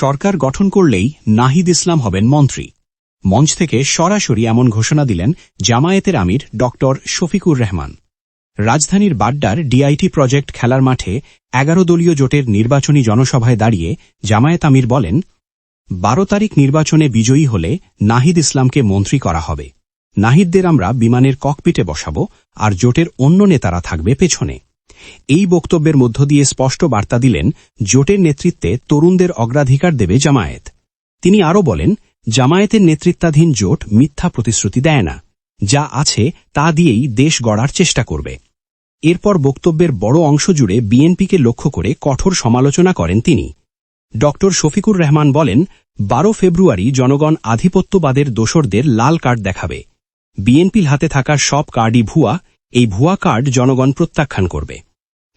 সরকার গঠন করলেই নাহিদ ইসলাম হবেন মন্ত্রী। মঞ্চ থেকে সরাসরি এমন ঘোষণা দিলেন জামায়াতের আমির ড শফিকুর রহমান। রাজধানীর বাড্ডার ডিআইটি প্রজেক্ট খেলার মাঠে এগারো দলীয় জোটের নির্বাচনী জনসভায় দাঁড়িয়ে জামায়াত আমির বলেন, বারো তারিখ নির্বাচনে বিজয়ী হলে নাহিদ ইসলামকে মন্ত্রী করা হবে। নাহিদদের আমরা বিমানের ককপিটে বসাব আর জোটের অন্য নেতারা থাকবে পেছনে। এই বক্তব্যের মধ্য দিয়ে স্পষ্ট বার্তা দিলেন জোটের নেতৃত্বে তরুণদের অগ্রাধিকার দেবে জামায়াত। তিনি আরও বলেন, জামায়াতের নেতৃত্বাধীন জোট মিথ্যা প্রতিশ্রুতি দেয় না। যা আছে তা দিয়েই দেশ গড়ার চেষ্টা করবে। এরপর বক্তব্যের বড় অংশ জুড়ে বিএনপিকে লক্ষ্য করে কঠোর সমালোচনা করেন তিনি। ড. শফিকুর রহমান বলেন, বারো ফেব্রুয়ারি জনগণ আধিপত্যবাদের দোসরদের লাল কার্ড দেখাবে। বিএনপির হাতে থাকা সব কার্ডই ভুয়া, এই ভুয়া কার্ড জনগণ প্রত্যাখ্যান করবে।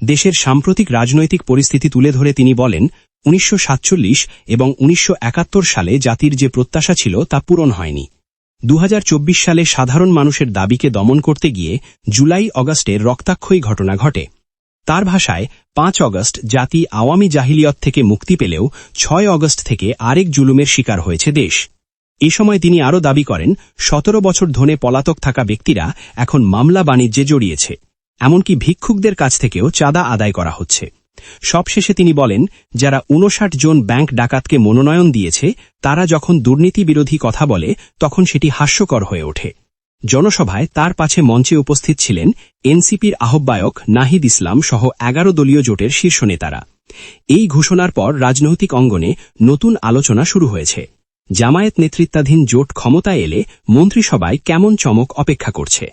দেশের সাম্প্রতিক রাজনৈতিক পরিস্থিতি তুলে ধরে তিনি বলেন, উনিশশো সাতচল্লিশ এবং উনিশশো একাত্তর সালে জাতির যে প্রত্যাশা ছিল তা পূরণ হয়নি। দু হাজার চব্বিশ সালে সাধারণ মানুষের দাবিকে দমন করতে গিয়ে জুলাই অগস্টে রক্তাক্ষয়ী ঘটনা ঘটে। তার ভাষায়, পাঁচ অগস্ট জাতি আওয়ামী জাহিলিয়ত থেকে মুক্তি পেলেও ছয় অগস্ট থেকে আরেক জুলুমের শিকার হয়েছে দেশ। এ সময় তিনি আরও দাবি করেন, সতেরো বছর ধনে পলাতক থাকা ব্যক্তিরা এখন মামলা বাণিজ্যে জড়িয়েছে। এমনকি ভিক্ষুকদের কাছ থেকেও চাঁদা আদায় করা হচ্ছে। সবশেষে তিনি বলেন, যারা উনষাট জন ব্যাংক ডাকাতকে মনোনয়ন দিয়েছে, তারা যখন দুর্নীতি বিরোধী কথা বলে, তখন সেটি হাস্যকর হয়ে ওঠে। জনসভায় তার পাছে মঞ্চে উপস্থিত ছিলেন এনসিপির আহ্বায়ক নাহিদ ইসলাম সহ এগারো দলীয় জোটের শীর্ষ নেতারা। এই ঘোষণার পর রাজনৈতিক অঙ্গনে নতুন আলোচনা শুরু হয়েছে। জামায়াত নেতৃত্বাধীন জোট ক্ষমতায় এলে মন্ত্রিসভায় কেমন চমক অপেক্ষা করছে।